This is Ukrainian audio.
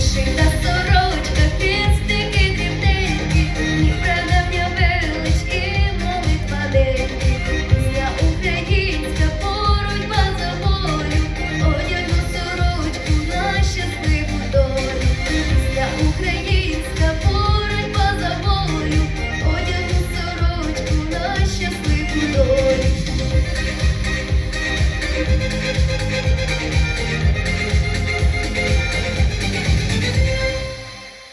Шита сорочка, пістики, дрібненькі, і прадавня велич, і молитва деньки. Пісня українська, боротьба за волю, одягну сорочку на щасливу долю. я українська, боротьба за волю, одягну сорочку на щасливу долю.